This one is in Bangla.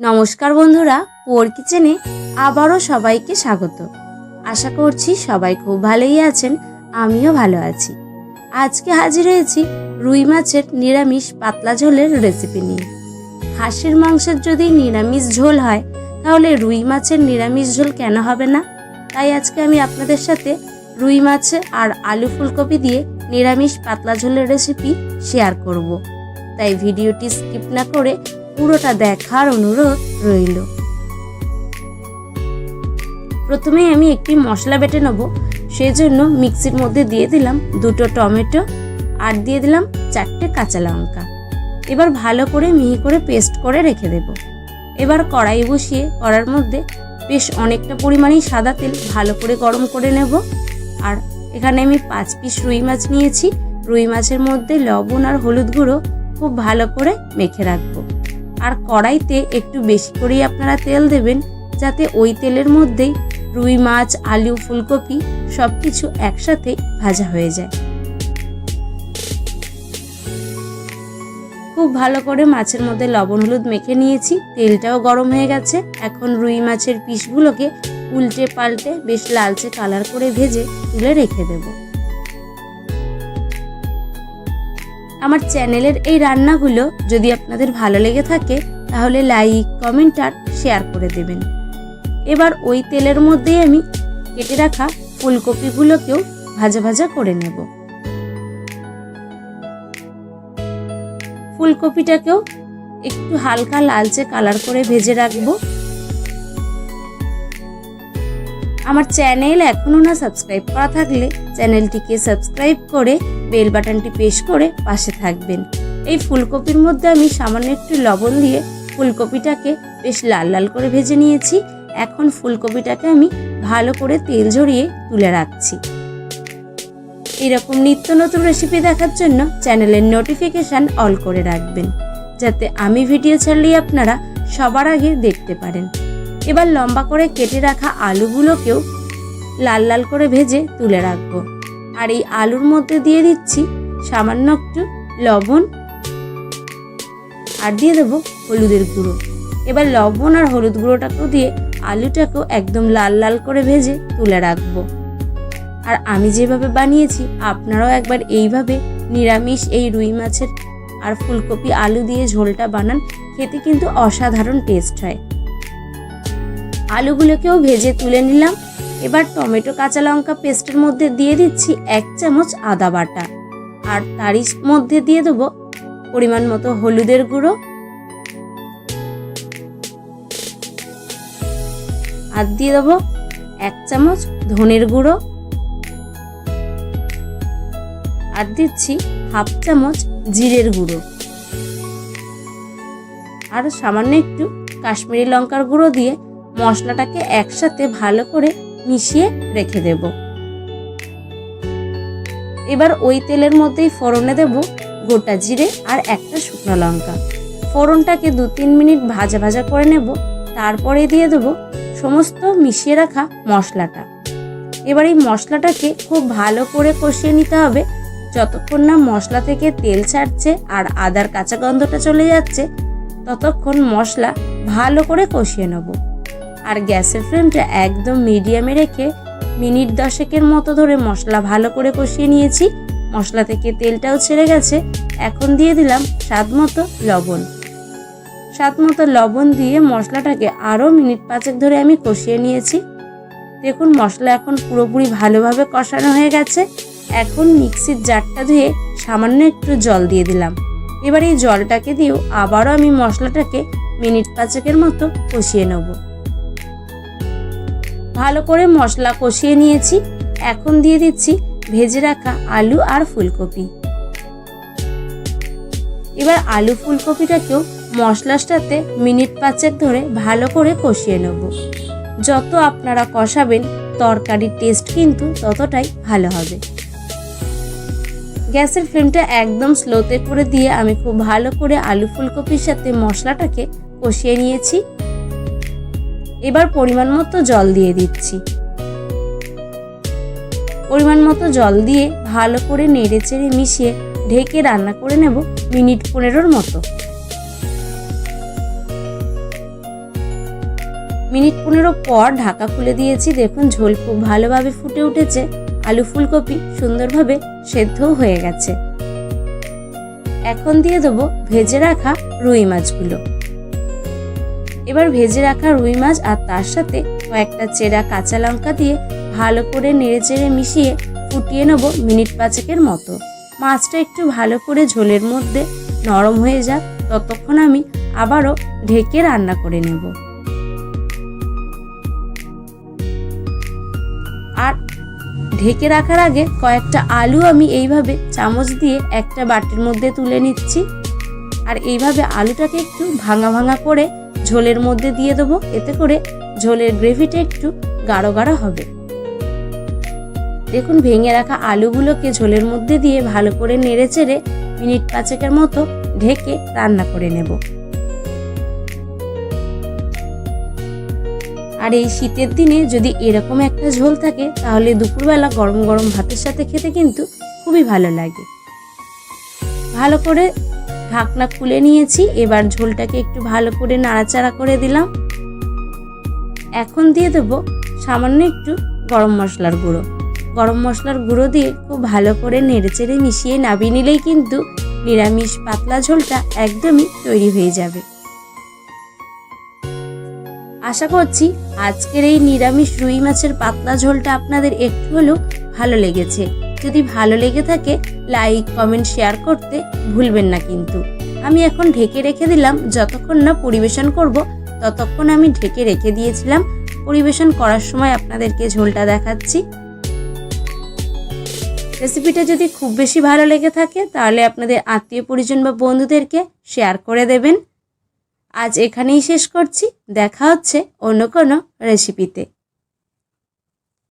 নমস্কার বন্ধুরা, পোর কিচেনে আবারও সবাইকে স্বাগত। আশা করছি সবাই খুব ভালোই আছেন, আমিও ভালো আছি। আজকে হাজির হয়েছি রুই মাছের নিরামিষ পাতলা ঝোলের রেসিপি নিয়ে। হাঁসের মাংসের যদি নিরামিষ ঝোল হয়, তাহলে রুই মাছের নিরামিষ ঝোল কেন হবে না? তাই আজকে আমি আপনাদের সাথে রুই মাছ আর আলু ফুলকপি দিয়ে নিরামিষ পাতলা ঝোলের রেসিপি শেয়ার করব। তাই ভিডিওটি স্কিপ না করে পুরোটা দেখার অনুরোধ রইল। প্রথমে আমি একটি মশলা বেটে নেব সেই জন্য মিক্সির মধ্যে দিয়ে দিলাম দুটো টমেটো আর দিয়ে দিলাম চারটে কাঁচা লঙ্কা। এবার ভালো করে মিহি করে পেস্ট করে রেখে দেব। এবার কড়াই বসিয়ে কড়ার মধ্যে বেশ অনেকটা পরিমাণেই সাদা তেল ভালো করে গরম করে নেব। আর এখানে আমি পাঁচ পিস রুই মাছ নিয়েছি। রুই মাছের মধ্যে লবণ আর হলুদ গুঁড়ো খুব ভালো করে মেখে রাখব। আর কড়াইতে একটু বেশি করেই আপনারা তেল দেবেন, যাতে ওই তেলের মধ্যেই রুই মাছ, আলু, ফুলকপি সব কিছু একসাথে ভাজা হয়ে যায়। খুব ভালো করে মাছের মধ্যে লবণ, হলুদ মেখে নিয়েছি, তেলটাও গরম হয়ে গেছে। এখন রুই মাছের পিসগুলোকে উল্টে পাল্টে বেশ লালচে কালার করে ভেজে তুলে রেখে দেবো। আমার চ্যানেলের এই রান্নাগুলো যদি আপনাদের ভালো লেগে থাকে, তাহলে লাইক, কমেন্ট আর শেয়ার করে দেবেন। এবার ওই তেলের মধ্যেই আমি কেটে রাখা ফুলকপিগুলোকেও ভাজা ভাজা করে নেব। ফুলকপিটাকেও একটু হালকা লালচে কালার করে ভেজে রাখব। আমার চ্যানেল এখনও না সাবস্ক্রাইব করা থাকলে চ্যানেলটিকে সাবস্ক্রাইব করে বেল বাটনটি প্রেস করে পাশে থাকবেন। এই ফুলকপির মধ্যে আমি সামান্য একটু লবণ দিয়ে ফুলকপিটাকে বেশ লাল লাল করে ভেজে নিয়েছি। এখন ফুলকপিটাকে আমি ভালো করে তেল ঝরিয়ে তুলে রাখছি। এরকম নিত্য নতুন রেসিপি দেখার জন্য চ্যানেলের নোটিফিকেশান অল করে রাখবেন, যাতে আমি ভিডিও ছাড়লেই আপনারা সবার আগে দেখতে পারেন। এবার লম্বা করে কেটে রাখা আলুগুলোকেও লাল লাল করে ভেজে তুলে রাখব। আর এই আলুর মধ্যে দিয়ে দিচ্ছি সামান্য একটু লবণ আর দিয়ে দেবো হলুদের গুঁড়ো। এবার লবণ আর হলুদ গুঁড়োটাকেও দিয়ে আলুটাকেও একদম লাল লাল করে ভেজে তুলে রাখব। আর আমি যেভাবে বানিয়েছি, আপনারাও একবার এইভাবে নিরামিষ এই রুই মাছের আর ফুলকপি আলু দিয়ে ঝোলটা বানান, খেতে কিন্তু অসাধারণ টেস্ট হয়। আলুগুলোকেও ভেজে তুলে নিলাম। এবার টমেটো কাঁচা লঙ্কা পেস্টের মধ্যে দিয়ে দিচ্ছি এক চামচ আদা বাটা। আর তারই মধ্যে দিয়ে দেবো পরিমাণ মতো হলুদের গুঁড়ো। আর দিয়ে দেবো এক চামচ ধনের গুঁড়ো। আর দিচ্ছি হাফ চামচ জিরের গুঁড়ো। আর সামান্য একটু কাশ্মীরি লঙ্কার গুঁড়ো দিয়ে মশলাটাকে একসাথে ভালো করে মিশিয়ে রেখে দেব। এবার ওই তেলের মধ্যেই ফোড়নে দেব গোটা জিরে আর একটা শুকনো লঙ্কা। ফোড়নটাকে দু তিন মিনিট ভাজা ভাজা করে নেব। তারপরে দিয়ে দেব সমস্ত মিশিয়ে রাখা মশলাটা। এবার এই মশলাটাকে খুব ভালো করে কষিয়ে নিতে হবে। যতক্ষণ না মশলা থেকে তেল ছাড়ছে আর আদার কাঁচা গন্ধটা চলে যাচ্ছে, ততক্ষণ মশলা ভালো করে কষিয়ে নেব। আর গ্যাসের ফ্লেমটা একদম মিডিয়ামে রেখে মিনিট দশেকের মতো ধরে মশলা ভালো করে কষিয়ে নিয়েছি। মশলা থেকে তেলটাও ছেড়ে গেছে। এখন দিয়ে দিলাম স্বাদ মতো লবণ। স্বাদ মতো লবণ দিয়ে মশলাটাকে আরও মিনিট পাঁচেক ধরে আমি কষিয়ে নিয়েছি। দেখুন, মশলা এখন পুরোপুরি ভালোভাবে কষানো হয়ে গেছে। এখন মিক্সির জারটা ধুয়ে সামান্য একটু জল দিয়ে দিলাম। এবার এই জলটাকে দিয়েও আবারও আমি মশলাটাকে মিনিট পাঁচেকের মতো কষিয়ে নেব। ভালো করে মশলা কষিয়ে নিয়েছি। এখন দিয়ে দিচ্ছি ভেজে রাখা আলু আর ফুলকপি। এবার আলু ফুলকপিটাকেও মশলার সাথে মিনিট পাঁচেক ধরে ভালো করে কষিয়ে নেব। যত আপনারা কষাবেন, তরকারির টেস্ট কিন্তু ততটাই ভালো হবে। গ্যাসের ফ্লেমটা একদম স্লোতে করে দিয়ে আমি খুব ভালো করে আলু ফুলকপির সাথে মশলাটাকে কষিয়ে নিয়েছি। এবার পরিমাণ মতো জল দিয়ে দিচ্ছি। পরিমাণ মতো জল দিয়ে ভালো করে নেড়ে চেড়ে মিশিয়ে ঢেকে রান্না করে নেব মিনিট পনেরোর মতো। মিনিট পনেরো পর ঢাকা খুলে দিয়েছি। দেখুন, ঝোল খুব ভালোভাবে ফুটে উঠেছে। আলু ফুলকপি সুন্দরভাবে সেদ্ধও হয়ে গেছে। এখন দিয়ে দেবো ভেজে রাখা রুই মাছগুলো। এবার ভেজে রাখা রুই মাছ আর তার সাথে কয়েকটা চেরা কাঁচা লঙ্কা দিয়ে ভালো করে নেড়ে চেড়ে মিশিয়ে ফুটিয়ে নেব মিনিট পাঁচেকের মতো। মাছটা একটু ভালো করে ঝোলের মধ্যে নরম হয়ে যাক, ততক্ষণ আমি আবারও ঢেকে রান্না করে নেব। আর ঢেকে রাখার আগে কয়েকটা আলু আমি এইভাবে চামচ দিয়ে একটা বাটির মধ্যে তুলে নিচ্ছি। আর এইভাবে আলুটাকে একটু ভাঙা ভাঙা করে ঝোলের মধ্যে দিয়ে দেবো, এতে করে ঝোলের গ্রেভিটা একটু গাঢ় গাঢ় হবে। দেখুন, ভেঙে রাখা আলুগুলোকে ঝোলের মধ্যে দিয়ে ভালো করে নেড়ে চেড়ে মিনিট পাঁচেকের মতো ঢেকে রান্না করে নেব। আর এই শীতের দিনে যদি এরকম একটা ঝোল থাকে, তাহলে দুপুরবেলা গরম গরম ভাতের সাথে খেতে কিন্তু খুবই ভালো লাগে। ভালো করে ঢাকনা খুলে নিয়েছি, এবার ঝোলটাকে একটু ভালো করে নাড়াচাড়া করে দিলাম। এখন দিয়ে দেব সামান্য একটু গরম মশলার গুঁড়ো। গরম মশলার গুঁড়ো দিয়ে খুব ভালো করে নেড়েচেড়ে মিশিয়ে নাবিয়ে নিলেই কিন্তু নিরামিষ পাতলা ঝোলটা একদমই তৈরি হয়ে যাবে। আশা করছি আজকের এই নিরামিষ রুই মাছের পাতলা ঝোলটা আপনাদের একটু হলেও ভালো লেগেছে। যদি ভালো লেগে থাকে লাইক কমেন্ট শেয়ার করতে ভুলবেন না কিন্তু। আমি এখন ঢেকে রেখে দিলাম, যতক্ষণ না পরিবেশন করব, ততক্ষণ আমি ঢেকে রেখে দিয়েছিলাম। পরিবেশন করার সময় আপনাদেরকে ঝোলটা দেখাচ্ছি। রেসিপিটা যদি খুব বেশি ভালো লেগে থাকে, তাহলে আপনাদের আত্মীয় পরিজন বা বন্ধুদেরকে শেয়ার করে দেবেন। আজ এখানেই শেষ করছি। দেখা হচ্ছে অন্য কোনো রেসিপিতে